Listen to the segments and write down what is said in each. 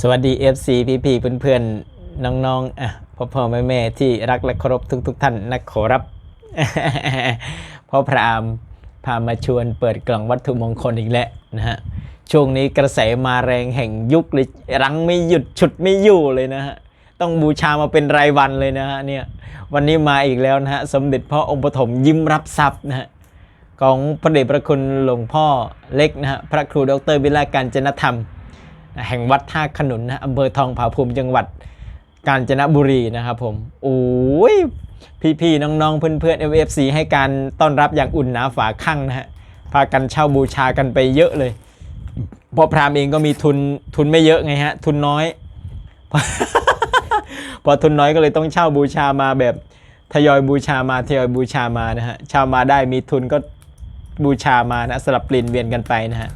สวัสดี FC พี่พี่ๆเพื่อนน้องๆอะพ่อพ่อแม่แม่ที่รักและเคารพทุกๆท่านนะขอรับพ่อพรามพามาชวนเปิดกล่องวัตถุมงคลอีกแล้วนะฮะช่วงนี้กระแสมาแรงแห่งยุคเลยรังไม่หยุดฉุดไม่อยู่เลยนะฮะต้องบูชามาเป็นรายวันเลยนะฮะเนี่ยวันนี้มาอีกแล้วนะฮะสมเด็จพ่อองค์ปฐมยิ้มรับทรัพย์นะฮะของพระเดชพระคุณหลวงพ่อเล็กนะฮะพระครูดรวิลาการจนธรรม แห่งวัดท่าขนุนนะอำเภอทองผาภูมิจังหวัดกาญจนบุรีนะครับผมโอ้ยพี่ๆน้องๆเพื่อนๆ FFC ให้การต้อนรับอย่างอุ่นหนาฝาข้างนะฮะพากันเช่าบูชากันไปเยอะเลยเพอพราหมณ์เองก็มีทุนทุนไม่เยอะไงฮะ ทุนน้อย พอทุนน้อยก็เลยต้องเช่าบูชามาแบบทยอยบูชามาทยอยบูชามานะฮะเช่ามาได้มีทุนก็บูชามานะสลับเปลี่ยนเวียนกันไปนะฮะ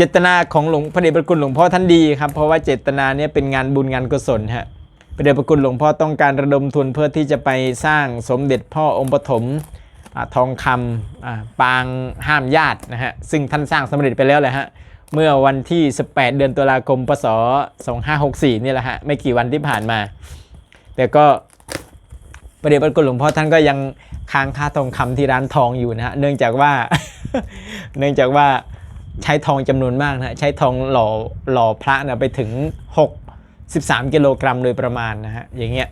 เจตนาของหลวงพระเดชพระคุณหลวงพ่อท่านดีครับ เพราะว่าเจตนาเนี้เป็นงานบุญงานกุศลฮะพระเดชพระคุณหลวงพ่อต้องการระดมทุนเพื่อที่จะไปสร้างสมเด็จพ่อองค์ปฐมอทองคำปางห้ามญาตินะฮะซึ่งท่านสร้างสำเร็จไปแล้วแหละฮะเมื่อวันที่ 18 เดือนตุลาคมพศ2564นี่แหละฮะไม่กี่วันที่ผ่านมา แต่ก็พระเดชพระคุณหลวงพ่อท่านก็ยังค้างค่าทองคำที่ร้านทองอยู่นะฮะเนื่องจากว่า เนื่องจากว่า ใช้ทองจำนวนมากนะใช้ทองหล่อหล่อพระนะไปถึง 6 13 กิโลกรัมโดยประมาณนะฮะอย่างเงี้ย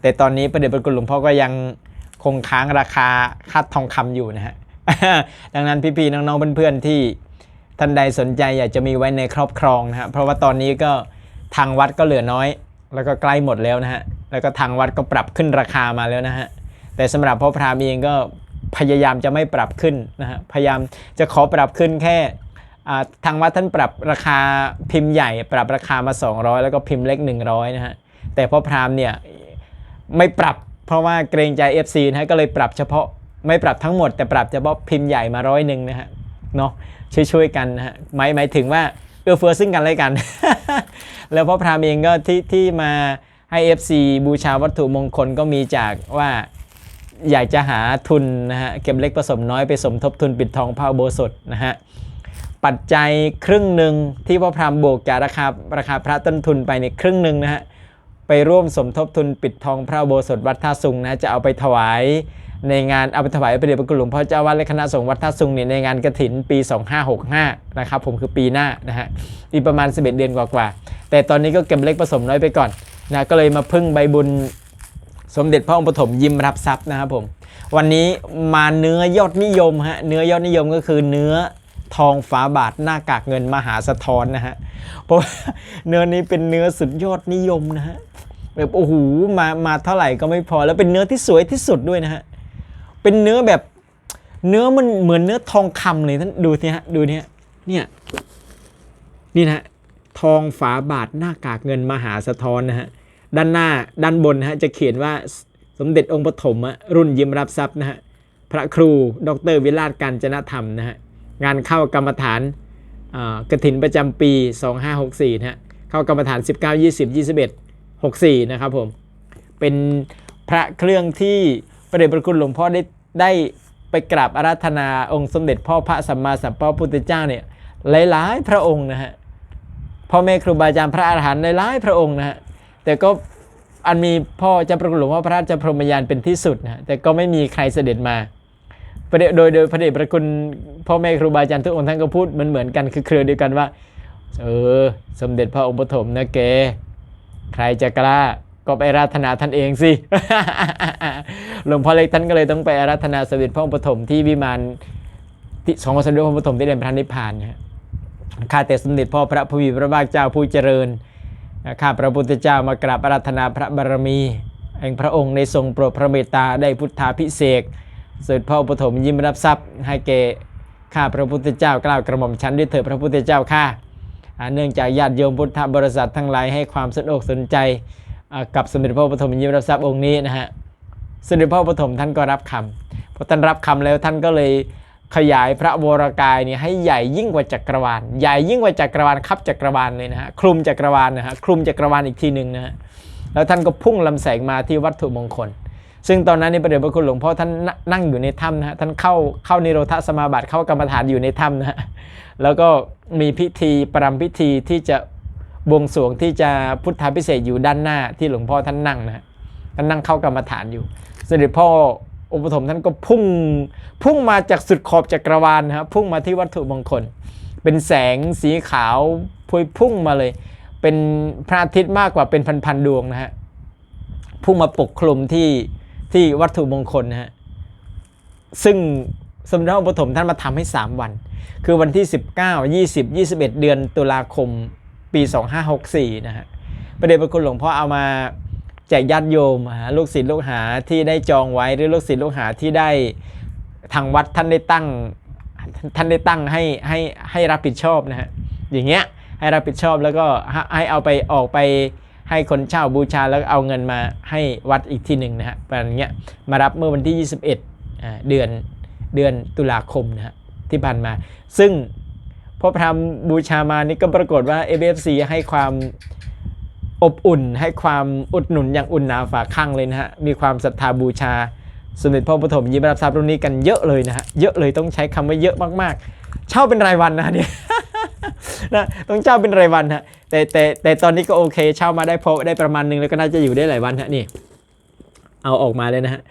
แต่ตอนนี้ประเดชพระคุณหลวงพ่อก็ยังคงค้างราคาค่าทองคำอยู่นะฮะดังนั้นพี่ๆน้องๆเพื่อนๆที่ท่านใดสนใจอยากจะมีไว้ในครอบครองนะฮะเพราะว่าตอนนี้ก็ทางวัดก็เหลือน้อย แล้วก็ใกล้หมดแล้วนะฮะแล้วก็ทางวัดก็ปรับขึ้นราคามาแล้วนะฮะแต่สำหรับพ่อพรามเองก็พยายามจะไม่ปรับขึ้นนะฮะพยายามจะขอปรับขึ้นแค่ ทางวัดท่านปรับราคาพิมพ์ใหญ่ ปรับราคามา 200 แล้วก็พิมพ์เล็ก 100 นะฮะ แต่พ่อพราหมณ์เนี่ยไม่ปรับเพราะว่าเกรงใจ FC นะฮะก็เลยปรับเฉพาะไม่ปรับทั้งหมด แต่ปรับเฉพาะพิมพ์ใหญ่มาร้อยหนึ่งนะฮะเนาะช่วยๆกันนะฮะหมายหมายถึงว่าเอื้อเฟื้อซึ่งกันและกัน แล้วพ่อพราหมณ์เองก็ที่ที่มาให้ FC บูชาวัตถุมงคลก็มีจากว่าอยากจะหาทุนนะฮะเก็บเล็กผสมน้อยไปสมทบทุนปิดทองพระโบสถนะฮะ ปัจจัยครึ่งหนึ่งที่พ่อพรามโบกจากราคาราคาพระต้นทุนไปในครึ่งหนึ่งนะฮะไปร่วมสมทบทุนปิดทองพระอุโบสถวัดท่าสุงนะจะเอาไปถวายในงานเอาไปถวายพระเดชพระคุณหลวงพ่อเจ้าวัดและคณะสงฆ์วัดท่าสุงเนี่ยในงานกระถินปี 2565 นะครับผมคือปีหน้านะฮะอีกประมาณ 11 เดือนกว่าๆแต่ตอนนี้ก็เก็บเล็กผสมน้อยไปก่อนนะก็เลยมาพึ่งใบบุญสมเด็จพระองค์ปฐมยิ้มรับทรัพย์นะครับผมวันนี้มาเนื้อยอดนิยมฮะเนื้อยอดนิยมก็คือเนื้อ ทองฝาบาทหน้ากากเงินมหาสะท้อนนะฮะ เพราะเนื้อนี้เป็นเนื้อสุดยอดนิยมนะฮะแบบโอ้โหมามาเท่าไหร่ก็ไม่พอแล้วเป็นเนื้อที่สวยที่สุดด้วยนะฮะเป็นเนื้อแบบเนื้อมันเหมือนเนื้อทองคำเลยท่านดูสิฮะดูเนี่ยเนี่ยนี่นะฮะทองฝาบาทหน้ากากเงินมหาสะท้อนนะฮะด้านหน้าด้านบนนะฮะจะเขียนว่าสมเด็จองค์ปฐมรุ่นยิ้มรับทรัพย์นะฮะพระครู ดรวิราชการจนธรรมนะฮะ งานเข้ากรรมฐานกระถินประจำปี 2564นะฮะเข้ากรรมฐาน 19 20 21 64 นะครับผม เป็นพระเครื่องที่พระเดชพระคุณหลวงพ่อได้ได้ไปกราบอาราธนาองค์สมเด็จพ่อพระสัมมาสัมพุทธเจ้าเนี่ยหลายๆ พระองค์นะฮะพ่อแม่ครูบาอาจารย์พระอาหารหันต์หลายๆพระองค์นะฮะแต่ก็อันมีพ่อเจะประคุณหลวงพ่อพระราชพรหมยานเป็นที่สุดนะแต่ก็ไม่มีใครเสด็จมา ประเดโดยโดยพระเดชพระคุณพ่อแม่ครูบาอาจารย์ทุกองค์ท่านก็พูดมือนเหมือนกันคือเครือเดียวกันว่า เออ สมเด็จพระองค์ปฐมนะแกใครจะกล้าก็ไปราธนาท่านเองสิ หลวงพ่อเล็กท่านก็เลยต้องไปราธนาสมเด็จพระองค์ปฐมที่วิมานที่สองสมเด็จพระองค์ปฐมที่เด่นพระนิพพานนะฮะข้าแต่สมเด็จพ่อพระผู้มีพระภาคเจ้าผู้เจริญข้าพระพุทธเจ้ามากราบอาราธนาพระบารมีแห่งพระองค์ในทรงโปรดพระเมตตาได้พุทธาพิเศษ เสด็จพ่อปฐมยิ้มรับทรัพย์ให้แก่ข้าพระพุทธเจ้ากล่าวกระหม่อมชั้นด้วยเถิดพระพุทธเจ้าข้าเนื่องจากญาติโยมพุทธบริษัททั้งหลายให้ความสนอกสนใจกับสมเด็จพ่อปฐมยิ้มรับทรัพย์องค์นี้นะฮะสมเด็จพ่อปฐมท่านก็รับคำพอท่านรับคำแล้วท่านก็เลยขยายพระวรกายเนี่ยให้ใหญ่ยิ่งกว่าจักรวาลใหญ่ยิ่งกว่าจักรวาลครับจักรวาลเลยนะฮะคลุมจักรวาลนะฮะคลุมจักรวาลอีกทีหนึ่งนะฮะแล้วท่านก็พุ่งลำแสงมาที่วัตถุมงคล ซึ่งตอนนั้นในประเดชพระคุณหลวงพ่อท่านนั่งอยู่ในถ้ำนะฮะท่านเข้าเข้านิโรธสมาบัติเข้ากรรมฐานอยู่ในถ้ำนะฮะแล้วก็มีพิธีประรำพิธีที่จะบวงสรวงที่จะพุทธาพิเศษอยู่ด้านหน้าที่หลวงพ่อท่านนั่งนะฮะท่านนั่งเข้ากรรมฐานอยู่เสด็จพ่ออุปฐมท่านก็พุ่งพุ่งมาจากสุดขอบจักรวาลนะฮะพุ่งมาที่วัตถุมงคล เป็นแสงสีขาวพวยพุ่งมาเลย เป็นพระอาทิตย์มากกว่าเป็นพันๆดวงนะฮะพุ่งมาปกคลุมที่ ที่วัตถุมงคลนะฮะซึ่งสมเด็จพระอุปฐมท่านมาทำให้ 3 วัน คือวันที่ 19 20 21 เดือนตุลาคมปี 2564 นะฮะประเดชพระคุณหลวงพ่อเอามาแจกญาติโยมฮะลูกศิษย์ลูกหาที่ได้จองไว้หรือลูกศิษย์ลูกหาที่ได้ทางวัดท่านได้ตั้งท่านได้ตั้งให้ให้ให้รับผิดชอบนะฮะอย่างเงี้ยให้รับผิดชอบแล้วก็ให้เอาไปออกไป ให้คนเช่าบูชาแล้วเอาเงินมาให้วัดอีกทีหนึ่งนะฮะประมาณเงี้ยมารับเมื่อวันที่ 21 เดือนเดือนตุลาคมนะฮะที่ผ่านมา ซึ่งพอพรามบูชามานี่ก็ปรากฏว่า ABFC ให้ความอบอุ่น ให้ความอุดหนุนอย่างอุ่นหนาฝาข้างเลยนะฮะ มีความศรัทธาบูชาสมเด็จพ่อปฐมยิ้มรับทรัพย์รุ่นนี้กันเยอะเลยนะฮะ เยอะเลยต้องใช้คำว่าเยอะมากๆ เช่าเป็นรายวันนะเนี่ยนะต้องเช่าเป็นรายวันฮะ แต่แต่แต่ตอนนี้ก็โอเคเช่ามาได้พอได้ประมาณหนึงแล้วก็น่าจะอยู่ได้หลายวันฮะนี่เอาออกมาเลยนะฮะ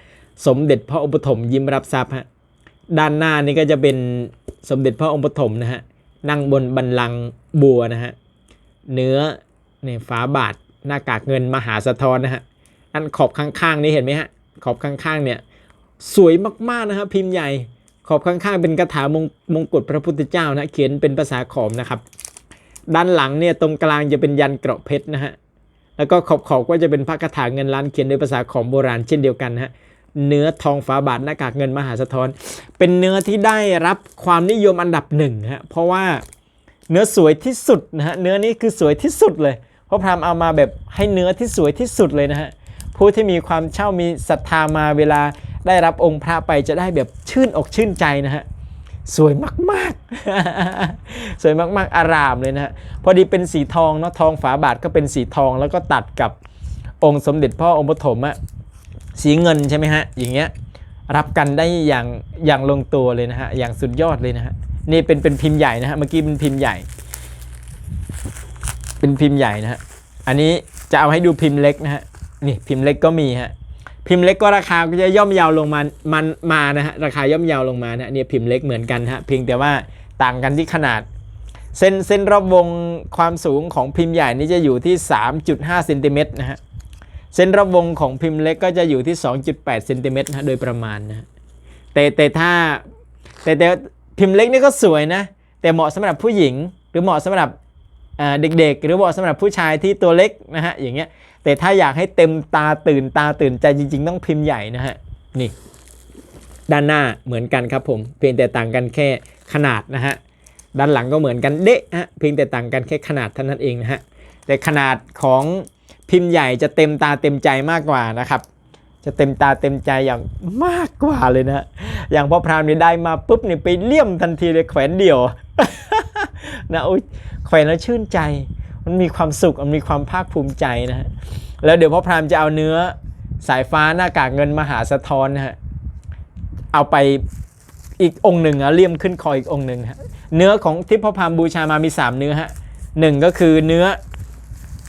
สมเด็จพระองค์ปฐมยิ้มรับทรัพย์ฮะด้านหน้านี่ก็จะเป็นสมเด็จพระองค์ปฐมนะฮะนั่งบนบัลลังบัวนะฮะเนื้อเนี่ยฝาบาทหน้ากากเงินมหาสะท้อนนะฮะอันขอบข้างๆนี่เห็นไหมฮะขอบข้างๆเนี่ยสวยมากๆนะครับพิมพ์ใหญ่ขอบข้างๆเป็นคาถามงมงกุฎพระพุทธเจ้านะเขียนเป็นภาษาขอมนะครับ ด้านหลังเนี่ยตรงกลางจะเป็นยันเกราะเพชรนะฮะ แล้วก็ขอบขอบๆก็จะเป็นพระคาถาเงินล้านเขียนด้วยภาษาขอมโบราณเช่นเดียวกันฮะ เนื้อทองฝาบาทหน้ากากเงินมหาสะท้อน เป็นเนื้อที่ได้รับความนิยมอันดับหนึ่งฮะ เพราะว่าเนื้อสวยที่สุดนะฮะ เนื้อนี้คือสวยที่สุดเลย เพราะพรามเอามาแบบให้เนื้อที่สวยที่สุดเลยนะฮะ ผู้ที่มีความเช่ามีศรัทธามาเวลาได้รับองค์พระไปจะได้แบบชื่นอกชื่นใจนะฮะ สวยมากๆ สวยมากๆ อารามเลยนะฮะพอดีเป็นสีทองเนาะทองฝาบาทก็เป็นสีทองแล้วก็ตัดกับองค์สมเด็จพ่อองค์ปฐมอะสีเงินใช่ไหมฮะอย่างเงี้ยรับกันได้อย่างอย่างลงตัวเลยนะฮะอย่างสุดยอดเลยนะฮะนี่เป็นเป็นพิมพ์ใหญ่นะฮะเมื่อกี้เป็นพิมพ์ใหญ่ เป็นพิมพ์ใหญ่นะฮะอันนี้จะเอาให้ดูพิมพ์เล็กนะฮะนี่พิมพ์เล็กก็มีฮะ พิมพ์เล็กก็ราคาก็จะย่อมเยาวลงมา มันมานะฮะ ราคาย่อมเยาวลงมานะเนี่ยพิมพ์เล็กเหมือนกันฮะ เพียงแต่ว่าต่างกันที่ขนาด เส้นเส้นรอบวงความสูงของพิมพ์ใหญ่นี่จะอยู่ที่ 3.5เซนติเมตรนะฮะ เส้นรอบวงของพิมพ์เล็กก็จะอยู่ที่ 2.8เซนติเมตรนะฮะโดยประมาณนะฮะแต่แต่ถ้าแต่แต่พิมพ์เล็กนี่ก็สวยนะ แต่เหมาะสำหรับผู้หญิง หรือเหมาะสำหรับ เด็กๆ หรือเหมาะสำหรับผู้ชายที่ตัวเล็กนะฮะอย่างเงี้ยแต่ถ้าอยากให้เต็มตาตื่นตาตื่นใจจริง ๆ ต้องพิมพ์ใหญ่นะฮะนี่ด้านหน้าเหมือนกันครับผมเพียงแต่ต่างกันแค่ขนาดนะฮะด้านหลังก็เหมือนกันเดะฮะเพียงแต่ต่างกันแค่ขนาดเท่านั้นเองนะฮะแต่ขนาดของพิมพ์ใหญ่จะเต็มตาเต็มใจมากกว่านะครับจะเต็มตาเต็มใจอย่างมากกว่าเลยนะ อย่างพ่อพรามนี่ได้มาปุ๊บนี่ไปเลี่ยมทันทีเลยแขวนเดี่ยว นะโอ้ยแขวนแล้วชื่นใจ มันมีความสุขมันมีความภาคภูมิใจนะฮะแล้วเดี๋ยวพ่อพรามจะเอาเนื้อสายฟ้าหน้ากากเงินมหาสะท้อนนะฮะเอาไปอีกองหนึ่งอะเลี่ยมขึ้นคออีกองหนึ่งฮะเนื้อของที่พ่อพรามบูชามามี 3 เนื้อฮะหนึ่งก็คือเนื้อ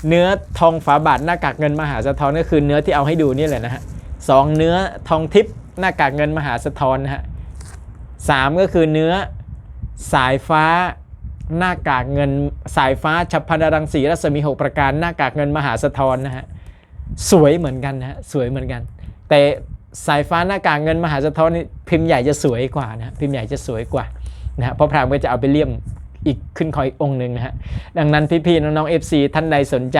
เนื้อทองฝาบาทหน้ากากเงินมหาสะท้อนก็คือเนื้อที่เอาให้ดูนี่แหละนะฮะสองเนื้อทองทิพย์หน้ากากเงินมหาสะท้อนนะฮะสามก็คือเนื้อสายฟ้า หน้ากากเงินสายฟ้าฉับพันรังสีรัศมี 6 ประการ หน้ากากเงินมหาสะท้อนนะฮะสวยเหมือนกันนะฮะสวยเหมือนกัน แต่สายฟ้าหน้ากากเงินมหาสะท้อนนี่พิมพ์ใหญ่จะสวยกว่านะพิมพ์ใหญ่จะสวยกว่านะฮะเพราะพรามก็จะเอาไปเลี่ยมอีกขึ้นคอยองค์หนึ่งนะฮะดังนั้นพี่ๆน้องๆ FC ท่านใดสนใจ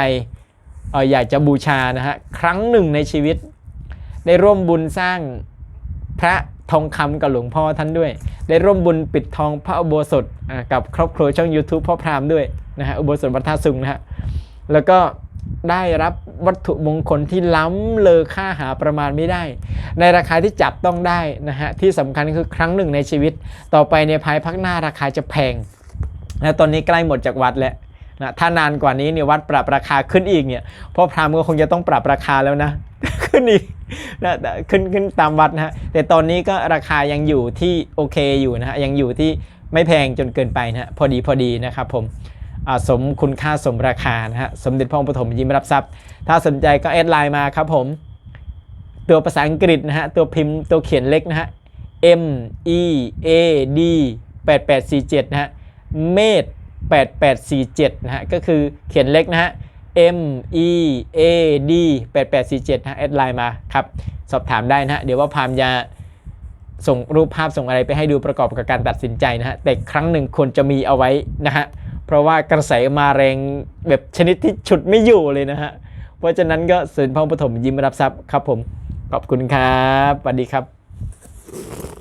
อออยากจะบูชานะฮะครั้งหนึ่งในชีวิต ได้ร่วมบุญสร้างพระ ทองคำกับหลวงพ่อท่านด้วย ได้ร่วมบุญปิดทองพระอุโบสถกับครอบครัวช่อง YouTube พ่อพรามด้วยนะฮะอุโบสถวัดท่าสุงนะฮะแล้วก็ได้รับวัตถุมงคลที่ล้ำเลอค่าหาประมาณไม่ได้ ในราคาที่จับต้องได้นะฮะที่สำคัญคือครั้งหนึ่งในชีวิต ต่อไปในภายภาคหน้าราคาจะแพงนะตอนนี้ใกล้หมดจากวัดแล้ว นะถ้านานกว่านี้เนี่ยวัดปรับราคาขึ้นอีกเนี่ยพ่อพราหมก็คงจะต้องปรับราคาแล้วนะ ขึ้นอีกนะแต่ขึ้นขึ้นตามวัดนะฮะแต่ตอนนี้ก็ราคายังอยู่ที่โอเคอยู่นะฮะยังอยู่ที่ไม่แพงจนเกินไปนะฮะพอดีพอดีนะครับผมสมคุณค่าสมราคานะฮะสมเด็จพระองค์ปฐมยิ้มรับทรัพย์ ถ้าสนใจก็แอดไลน์มาครับผม ตัวภาษาอังกฤษนะฮะตัวพิมพ์ตัวเขียนเล็กนะฮะ M E A D 8847นะฮะเมด 8847 นะฮะ ก็คือเขียนเล็กนะฮะ M E A D 8847นะฮะแอดไลน์มาครับ สอบถามได้นะฮะ เดี๋ยวว่าพามจะส่งรูปภาพส่งอะไรไปให้ดูประกอบกับการตัดสินใจนะฮะ แต่ครั้งหนึ่งควรจะมีเอาไว้นะฮะ เพราะว่ากระแสมาแรงแบบชนิดที่ฉุดไม่อยู่เลยนะฮะ เพราะฉะนั้นก็สินพองปฐมยิ้มรับทรัพย์ครับผม ขอบคุณครับสวัสดีครับ